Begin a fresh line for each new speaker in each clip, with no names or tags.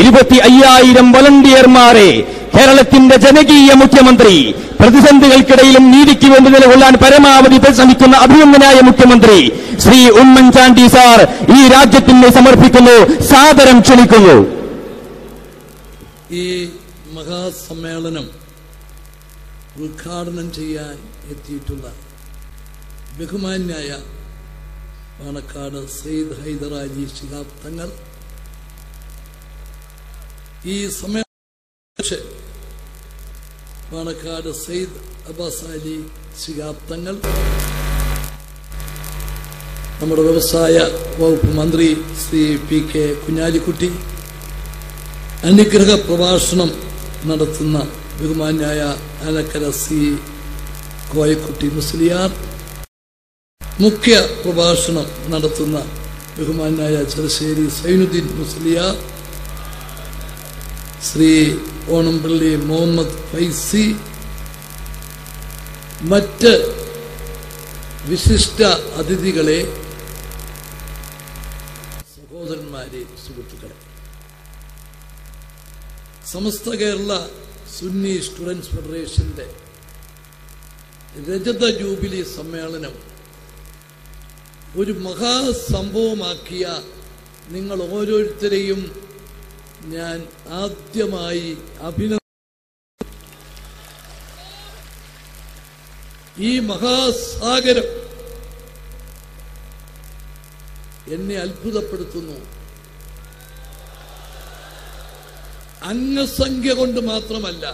ഇരുപത്തി അയ്യായിരം വളണ്ടിയർമാരെ കേരളത്തിന്റെ ജനകീയ മുഖ്യമന്ത്രി പ്രതിസന്ധികൾക്കിടയിലും നീതിക്ക് വേണ്ടി നിലകൊള്ളാൻ പരമാവധി പരിശ്രമിക്കുന്ന അഭിനന്ദനായ മുഖ്യമന്ത്രി ശ്രീ ഉമ്മൻചാണ്ടി സാർ ഈ രാജ്യത്തിന് സമർപ്പിക്കുന്നു സാദരം ക്ഷണിക്കുന്നു.
ഈ മഹാസമ്മേളനം ഉദ്ഘാടനം ചെയ്യാൻ എത്തിയിട്ടുള്ള ബഹുമാന്യായ പാണക്കാട് സെയ്ദ് ഹൈദറാലി ശിഹാബ് തങ്ങൾ ഈ സമയം പാണക്കാട് സെയ്ദ് അബ്ബാസ് അലി ശിഹാബ് തങ്ങൾ നമ്മുടെ വ്യവസായ വകുപ്പ് മന്ത്രി ശ്രീ പി കെ കുഞ്ഞാലിക്കുട്ടി അനുഗ്രഹ പ്രഭാഷണം നടത്തുന്ന ബഹുമാന്യായ ആലക്കര സി കോയക്കുട്ടി മുസ്ലിയാർ മുഖ്യ പ്രഭാഷണം നടത്തുന്ന ബഹുമാനായ ചെറുശ്ശേരി സൈനുദ്ദീൻ മുസ്ലിയാർ ശ്രീ ഓണംപള്ളി മുഹമ്മദ് ഫൈസി. മറ്റ് വിശിഷ്ട അതിഥികളെ സഹോദരന്മാരെ സുഹൃത്തുക്കളെ. സമസ്ത കേരള സുന്നി സ്റ്റുഡൻസ് ഫെഡറേഷന്റെ രജത ജൂബിലി സമ്മേളനം ഒരു മഹാസംഭവമാക്കിയ നിങ്ങൾ ഓരോരുത്തരെയും ഞാൻ ആദ്യമായി അഭിനന്ദ ഈ മഹാസാഗരം എന്നെ അത്ഭുതപ്പെടുത്തുന്നു. അംഗസംഖ്യ കൊണ്ട് മാത്രമല്ല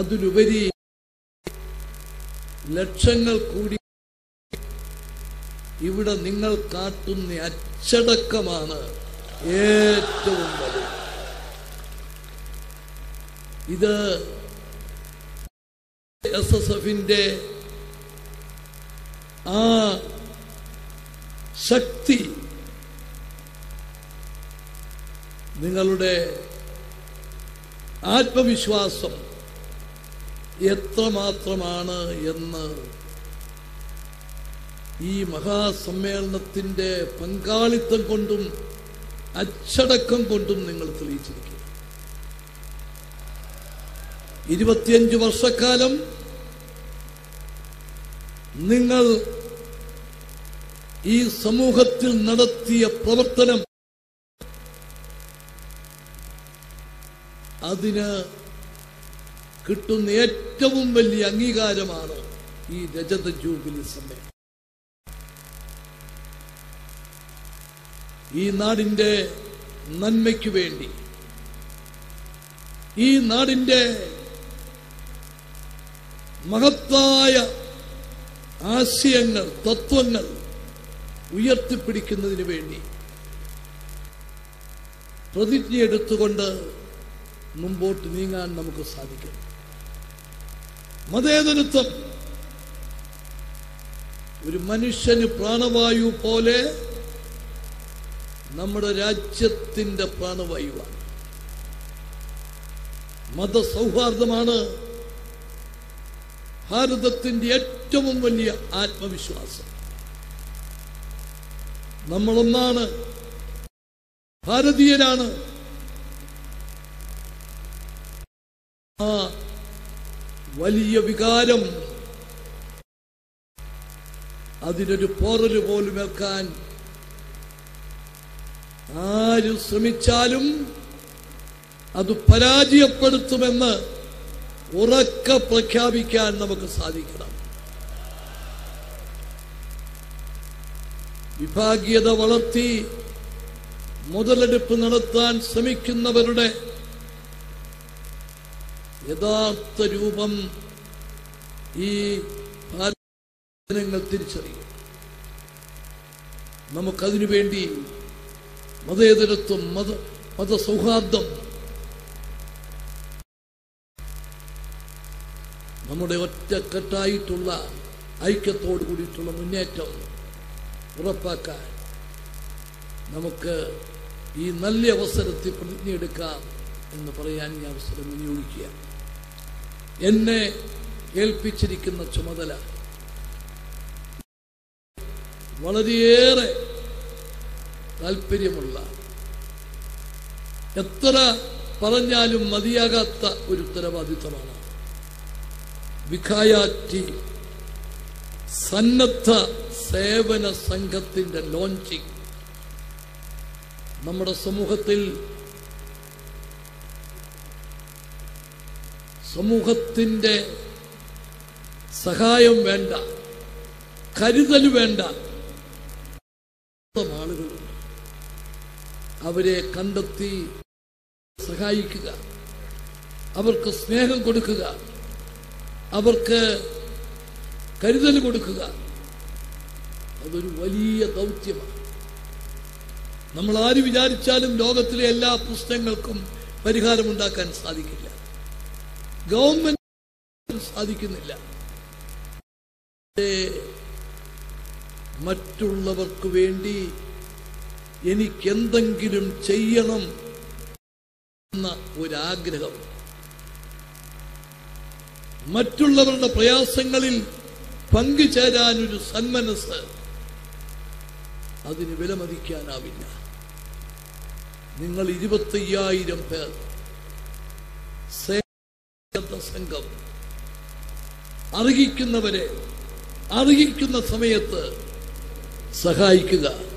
അതിലുപരി ലക്ഷങ്ങൾ കൂടി ഇവിടെ നിങ്ങൾ കാട്ടുന്ന അച്ചടക്കമാണ്. ഏറ്റവും വലുത്. ഇത് എസ് എസ് എഫിന്റെ ആ ശക്തി നിങ്ങളുടെ ആത്മവിശ്വാസം എത്രമാത്രമാണ് എന്ന് ഈ മഹാസമ്മേളനത്തിന്റെ പങ്കാളിത്തം കൊണ്ടും അച്ചടക്കം കൊണ്ടും നിങ്ങൾ തെളിയിച്ചിരിക്കുന്നു ഇരുപത്തിയഞ്ച് വർഷക്കാലം നിങ്ങൾ ഈ സമൂഹത്തിൽ നടത്തിയ പ്രവർത്തനം അതിന് കിട്ടുന്ന ഏറ്റവും വലിയ അംഗീകാരമാണ് ഈ രജത ജൂബിലി സമ്മേളനം ഈ നാടിന്റെ നന്മയ്ക്ക് വേണ്ടി ഈ നാടിന്റെ മഹത്തായ ആശയങ്ങൾ തത്വങ്ങൾ ഉയർത്തിപ്പിടിക്കുന്നതിന് വേണ്ടി പ്രതിജ്ഞ എടുത്തുകൊണ്ട് മുമ്പോട്ട് നീങ്ങാൻ നമുക്ക് സാധിക്കും. മതേതരത്വം ഒരു മനുഷ്യന് പ്രാണവായു പോലെ നമ്മുടെ രാജ്യത്തിന്റെ പ്രാണവായുവാണ്. മതസൗഹാർദ്ദമാണ് ഭാരതത്തിന്റെ ഏറ്റവും വലിയ ആത്മവിശ്വാസം. നമ്മളൊന്നാണ് ഭാരതീയരാണ്. ആ വലിയ വികാരം അതിനൊരു പോറൽ പോലും ഏൽക്കാൻ ആര് ശ്രമിച്ചാലും അത് പരാജയപ്പെടുത്തുമെന്ന് ഉറക്ക പ്രഖ്യാപിക്കാൻ നമുക്ക് സാധിക്കണം. വിഭാഗീയത വളർത്തി മുതലെടുപ്പ് നടത്താൻ ശ്രമിക്കുന്നവരുടെ യഥാർത്ഥ രൂപം ഈ ജനങ്ങൾ തിരിച്ചറിയും. നമുക്കതിനു വേണ്ടി മതേതരത്വം മത മതസൗഹാർദ്ദം. നമ്മുടെ ഒറ്റക്കെട്ടായിട്ടുള്ള ഐക്യത്തോടു കൂടിയിട്ടുള്ള മുന്നേറ്റം ഉറപ്പാക്കാൻ നമുക്ക് ഈ നല്ല അവസരത്തിൽ പ്രതിജ്ഞയെടുക്കാം എന്ന് പറയാൻ ഈ അവസരം വിനിയോഗിക്കുക എന്നെ ഏൽപ്പിച്ചിരിക്കുന്ന ചുമതല വളരെയേറെ താല്പര്യമുള്ള എത്ര പറഞ്ഞാലും മതിയാകാത്ത ഒരു ഉത്തരവാദിത്തമാണ് വിഖായാറ്റി സന്നദ്ധ സേവന സംഘത്തിന്റെ ലോഞ്ചിങ് നമ്മുടെ സമൂഹത്തിൽ സമൂഹത്തിന്റെ സഹായം വേണ്ട കരുതൽ വേണ്ട അവരെ കണ്ടെത്തി സഹായിക്കുക. അവർക്ക് സ്നേഹം കൊടുക്കുക. അവർക്ക് കരുതൽ കൊടുക്കുക. അതൊരു വലിയ ദൗത്യമാണ്. നമ്മൾ ആര് വിചാരിച്ചാലും ലോകത്തിലെ എല്ലാ പ്രശ്നങ്ങൾക്കും പരിഹാരമുണ്ടാക്കാൻ സാധിക്കില്ല. ഗവൺമെന്റ് സാധിക്കുന്നില്ല. മറ്റുള്ളവർക്ക് വേണ്ടി എനിക്കെന്തെങ്കിലും ചെയ്യണം എന്ന ഒരാഗ്രഹം. മറ്റുള്ളവരുടെ പ്രയാസങ്ങളിൽ പങ്കുചേരാനൊരു സന്മനസ് അതിന് വിലമതിക്കാനാവില്ല. നിങ്ങൾ ഇരുപത്തയ്യായിരം പേർ സംഘം അർഹിക്കുന്നവരെ അർഹിക്കുന്ന സമയത്ത് സഹായിക്കുക.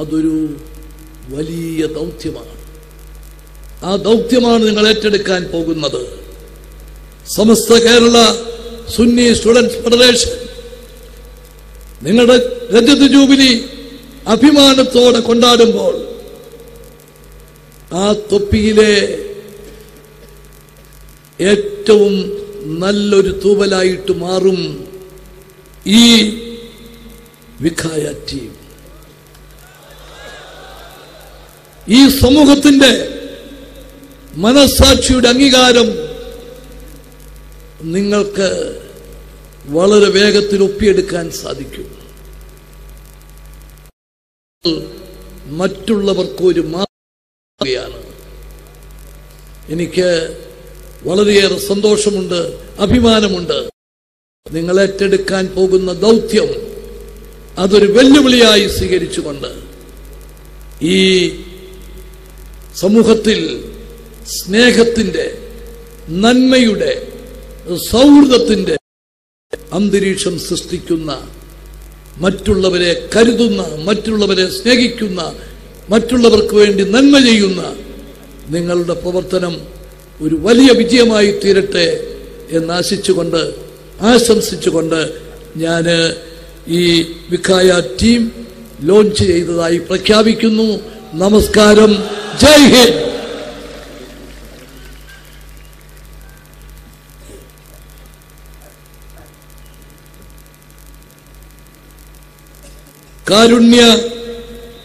അതൊരു വലിയ ദൗത്യമാണ്. ആ ദൗത്യമാണ് നിങ്ങൾ ഏറ്റെടുക്കാൻ പോകുന്നത്. സമസ്ത കേരള സുന്നി സ്റ്റുഡൻസ് ഫെഡറേഷൻ നിങ്ങളുടെ രജത ജൂബിലി അഭിമാനത്തോടെ കൊണ്ടാടുമ്പോൾ ആ തൊപ്പിയിലെ ഏറ്റവും നല്ലൊരു തൂവലായിട്ട് മാറും ഈ വിഖായ ടീം. ഈ സമൂഹത്തിന്റെ മനസാക്ഷിയുടെ അംഗീകാരം നിങ്ങൾക്ക് വളരെ വേഗത്തിൽ ഒപ്പിയെടുക്കാൻ സാധിക്കും. മറ്റുള്ളവർക്ക് ഒരു മാതൃകയാണ്. എനിക്ക് വളരെയേറെ സന്തോഷമുണ്ട് അഭിമാനമുണ്ട്. നിങ്ങൾ ഏറ്റെടുക്കാൻ പോകുന്ന ദൗത്യം അതൊരു വെല്ലുവിളിയായി സ്വീകരിച്ചുകൊണ്ട് ഈ സമൂഹത്തിൽ സ്നേഹത്തിന്റെ നന്മയുടെ സൗഹൃദത്തിന്റെ അന്തരീക്ഷം സൃഷ്ടിക്കുന്ന മറ്റുള്ളവരെ കരുതുന്ന മറ്റുള്ളവരെ സ്നേഹിക്കുന്ന മറ്റുള്ളവർക്ക് വേണ്ടി നന്മ ചെയ്യുന്ന നിങ്ങളുടെ പ്രവർത്തനം ഒരു വലിയ വിജയമായി തീരട്ടെ എന്നാശിച്ചുകൊണ്ട് ആശംസിച്ചുകൊണ്ട് ഞാൻ ഈ വിഖായ ടീം ലോഞ്ച് ചെയ്തതായി പ്രഖ്യാപിക്കുന്നു. നമസ്കാരം. ജയ് ഹിന്ദ്. കാരുണ്യ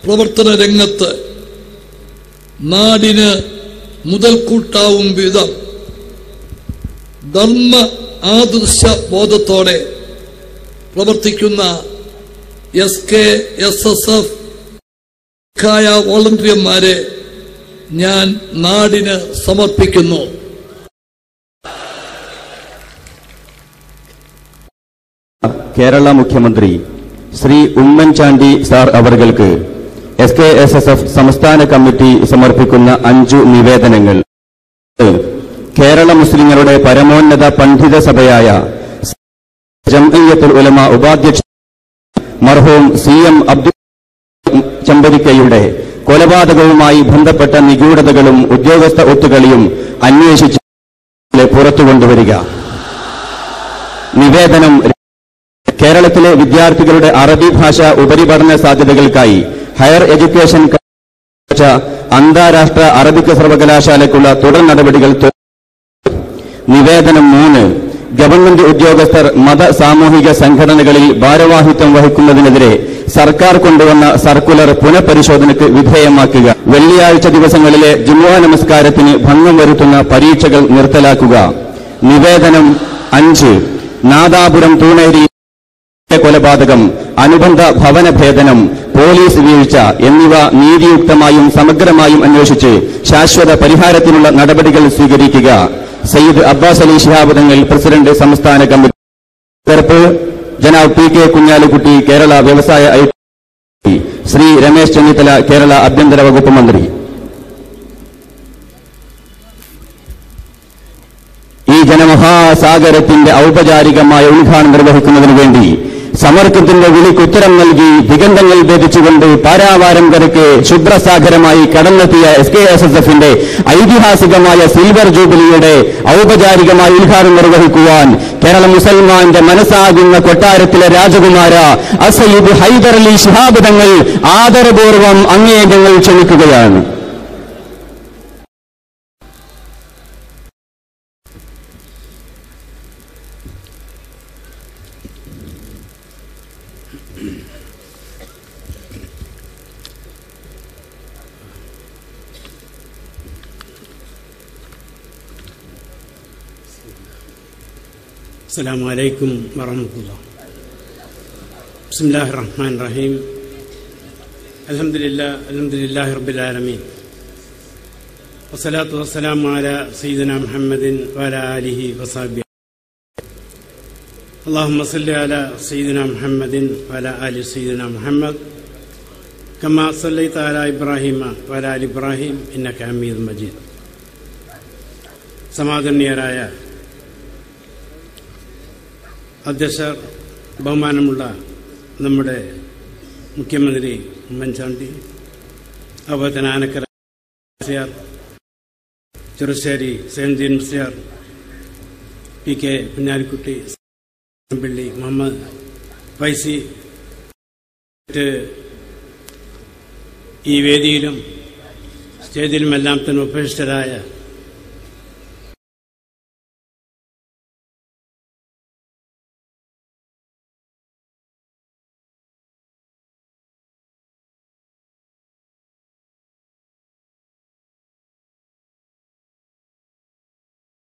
പ്രവർത്തന രംഗത്ത് നാടിന് മുതൽക്കൂട്ടാവും വിധം ധർമ്മ ആദർശ ബോധത്തോടെ പ്രവർത്തിക്കുന്ന S K S S F ായ വോളണ്ടിയർമാരെ ഞാൻ നാടിന് സമർപ്പിക്കുന്നു.
കേരള മുഖ്യമന്ത്രി ശ്രീ ഉമ്മൻചാണ്ടി സാർ അവർക്ക് S K S S F സംസ്ഥാന കമ്മിറ്റി സമർപ്പിക്കുന്ന അഞ്ചു നിവേദനങ്ങൾ. കേരള മുസ്ലിങ്ങളുടെ പരമോന്നത പണ്ഡിത സഭയായ ജംഇയ്യത്തുൽ ഉലമ ഉപാധ്യക്ഷ മർഹൂം സി എം അബ്ദുൽ ചമ്പരിക്കയുടെ കൊലപാതകവുമായി ബന്ധപ്പെട്ട നിഗൂഢതകളും ഉദ്യോഗസ്ഥ ഒത്തുകളിയും അന്വേഷിച്ച് പുറത്തു കൊണ്ടുവരിക. നിവേദനം കേരളത്തിലെ വിദ്യാർത്ഥികളുടെ അറബി ഭാഷ ഉപരിപഠന സാധ്യതകൾക്കായി ഹയർ എഡ്യൂക്കേഷൻ അന്താരാഷ്ട്ര അറബിക് സർവകലാശാലയ്ക്കുള്ള തുടർ നടപടികൾ നിവേദനം മൂന്ന്. ഗവൺമെന്റ് ഉദ്യോഗസ്ഥർ മത സാമൂഹിക സംഘടനകളിൽ ഭാരവാഹിത്വം വഹിക്കുന്നതിനെതിരെ സർക്കാർ കൊണ്ടുവന്ന സർക്കുലർ പുനഃപരിശോധനയ്ക്ക് വിധേയമാക്കുക. വെള്ളിയാഴ്ച ദിവസങ്ങളിലെ ജുമുഅ നമസ്കാരത്തിന് ഭംഗം വരുത്തുന്ന പരീക്ഷകൾ നിർത്തലാക്കുക. നിവേദനം അഞ്ച്. നാദാപുരം തൂണേരി കൊലപാതകം അനുബന്ധ ഭവനഭേദനം പോലീസ് വീഴ്ച എന്നിവ നീതിയുക്തമായും സമഗ്രമായും അന്വേഷിച്ച് ശാശ്വത പരിഹാരത്തിനുള്ള നടപടികൾ സ്വീകരിക്കുക. സയ്യിദ് അബ്ബാസ് അലി ശിഹാബ് തങ്ങൾ പ്രസിഡന്റ് സംസ്ഥാന കമ്മിറ്റി ജനാബ് പി കെ കുഞ്ഞാലിക്കുട്ടി കേരള വ്യവസായ ഐ ശ്രീ രമേശ് ചെന്നിത്തല കേരള ആഭ്യന്തര വകുപ്പ് മന്ത്രി. ഈ ജനമഹാസാഗരത്തിന്റെ ഔപചാരികമായ ഉദ്ഘാടനം നിർവഹിക്കുന്നതിനു വേണ്ടി സമർക്കത്തിന്റെ വിളിക്ക് ഉത്തരം നൽകി ദിഗന്ധങ്ങൾ ഭേദിച്ചുകൊണ്ട് പാരാവാരം കരക്ക് ശുഭ്രസാഗരമായി കടന്നെത്തിയ എസ് കെ എസ് എസ് എഫിന്റെ ഐതിഹാസികമായ സിൽവർ ജൂബിലിയുടെ ഔപചാരികമായ ഉദ്ഘാടനം നിർവഹിക്കുവാൻ കേരള മുസൽമാന്റെ മനസ്സാകുന്ന കൊട്ടാരത്തിലെ രാജകുമാര അസയ്യിദ് ഹൈദർ അലി ശിഹാബ് തങ്ങൾ ആദരപൂർവം അങ്ങേയങ്ങൾ ക്ഷണിക്കുകയാണ്.
السلام عليكم ورحمة الله بسم الله الرحمن الرحيم الحمد لله الحمد لله رب العالمين والصلاة والسلام على سيدنا محمد وعلى آله وصحبه اللهم صل على سيدنا محمد وعلى آل سيدنا محمد كما صليت على إبراهيم وعلى آل إبراهيم إنك حميد مجيد സമാദരണീയരായ അധ്യക്ഷർ ബഹുമാനമുള്ള നമ്മുടെ മുഖ്യമന്ത്രി ഉമ്മൻചാണ്ടി അതുപോലെ തന്നെ ആനക്കര മുസ്ലിയാർ ചെറുശ്ശേരി സെയിൻജീൻ മുസ്ലിയാർ പി കെ കുഞ്ഞാലിക്കുട്ടി പള്ളി മുഹമ്മദ് ഫൈസി ഈ വേദിയിലും സ്റ്റേജിലുമെല്ലാം തന്നെ ഉപേക്ഷിതരായ